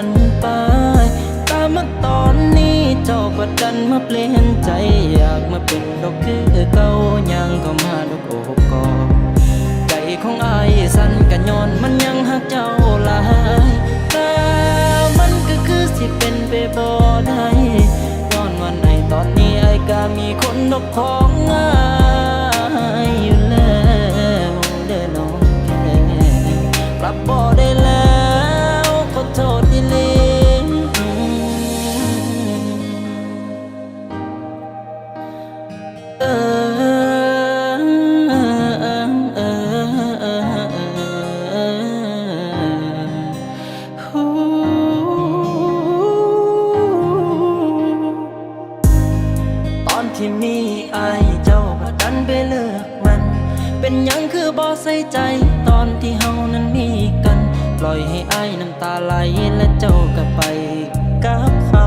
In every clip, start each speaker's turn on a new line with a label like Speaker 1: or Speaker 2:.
Speaker 1: กันไป ตามาตอนนี้เจ้ากดดันมาเปลี่ยนใจอยากมาเป็นดอกคือเก่ายังก็มาดอกโอบกอใจของไอ้สันกันย้อนมันยังหักเจ้าลายแต่มันก็คือสิเป็นไปบ่ได้ตอนวันไหนตอนนี้ไอ้ก็มีคนดอกของอา ใส่ใจตอนที่เฮานั้นมีกัน ปล่อยให้อายน้ำตาไหลและเจ้าก็ไปกับเขา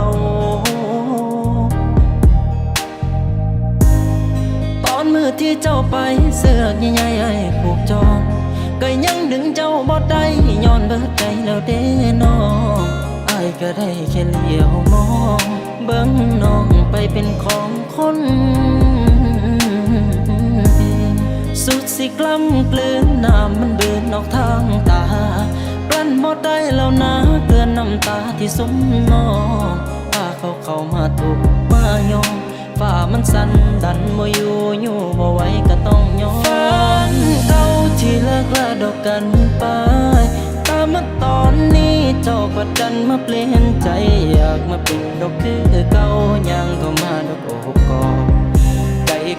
Speaker 1: ตอนมือที่เจ้าไปเสือกใหญ่ๆไอ้ผูกจองก็ยังดึงเจ้าบ่ได้ย้อนเบิดใจแล้วเด้น้องอายก็ได้แค่เลี้ยวมอง เบิ่งน้องไปเป็นของคน สิกล้ำกลืนน้ำมันเบืนออกทางตากลั้นบ่ได้แล้วนะเกลือนน้ำตาที่สมนองพาเขาเข้ามาถูกมายอมฝ่ามันสั่นดันบ่อยู่อยู่บ่ไหวก็ต้องยอมฝันเก่าที่เลิกลาดอกกันไปตามมาตอนนี้เจ้าก็ดันมาเปลี่ยนใจอยากมาเป็นดอกคือเก่ายังก็มาดอก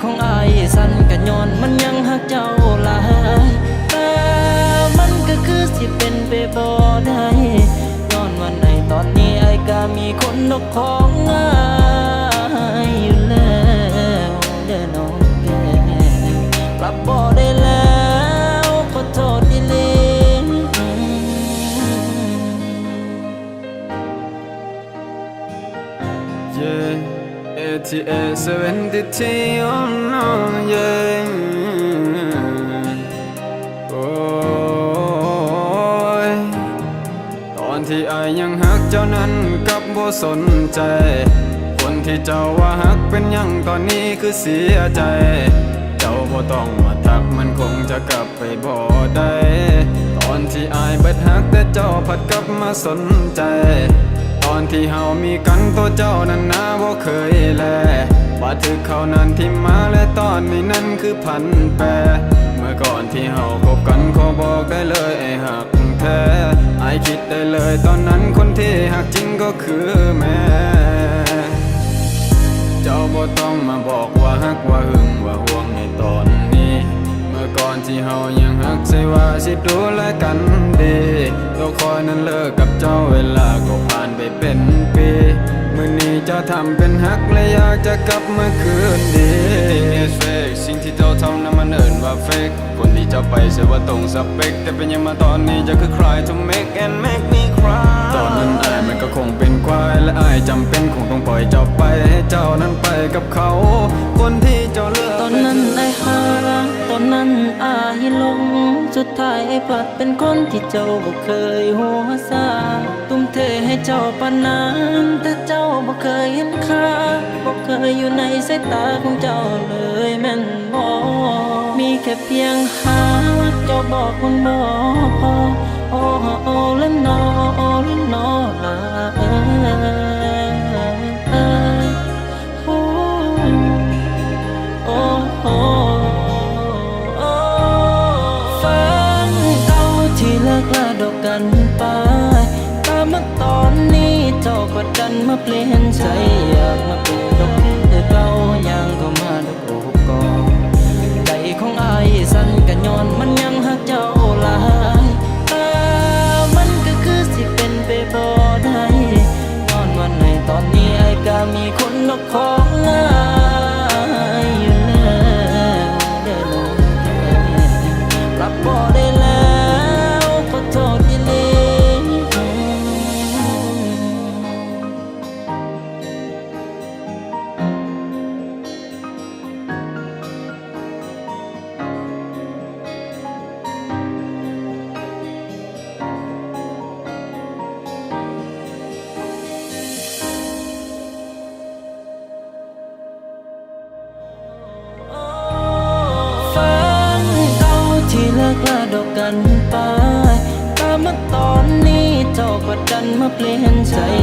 Speaker 1: ของอายสั่นกันย้อนมันยังหักเจ้าหลายแต่มันก็คือสิเป็นไปบ่ได้ย้อนวันในตอนนี้ไอ้ก็มีคนนกของงายอยู่แล้วเด้อน้องแก้มปรับบ่ได้แล้วขอโทษที่เลน
Speaker 2: Yeah, ATA 73 oh no, yeah. โอ้ยตอนที่อายยังหักเจ้านั้นกับบ่สนใจ คนที่เจ้าว่าหักเป็นยังตอนนี้คือเสียใจ เจ้าบ่ต้องมาทักมันคงจะกลับไปบ่ได้ ตอนที่อายเบิดหักแต่เจ้าผัดกลับมาสนใจ อนที่เฮามีกันตัวเจ้านั้นนาบ่เคยแลว่าถึกเขานั้นที่มาและตอนนี้นั้นคือพันแปรเมื่อก่อนที่เฮาคบกันขอบอกได้เลยไอ้หักแท้ไอคิดได้เลยตอนนั้นคนที่หักจริงก็คือแม่เจ้าบ่ต้องมาบอกว่าฮักว่าหึงว่าห่ว ก่อนที่เฮายังฮักใส่ว่าสิดูแลกันดีตัวคอยนั้นเลิกกับเจ้าเวลาก็ผ่านไปเป็นปีมื่อนี้เจ้าทำเป็นฮักและอยากจะกลับมาคืนดี It's fake สิ่งที่เจ้าทำนั้นมันเอินว่า fake คนที่เจ้าไปเสียว่าตรงสเปคแต่เป็นยังมาตอนนี้จะคือ cry to make and make me cry ตอนนั้นอายมันก็คงเป็นควายและอายจำเป็นคงต้องปล่อยเจ้าไปให้เจ้านั้นไปกับเขา คนที่เจ้าเลือก
Speaker 1: ตอนนั้นไอ้หารักตอนนั้น ลง สุดท้ายไอ้ผัดเป็นคนที่เจ้าบ่เคยหัวซาตุ้มเทให้เจ้าปานนั้นแต่เจ้าบ่เคยเห็นค่าบ่เคยอยู่ในสายตาของเจ้าเลยแม่นบ่มีแค่เพียงหาเจ้าบอกมันบ่พอ มาเปลี่ยนใจอยากมาเป็น มาเปลี่ยนใจ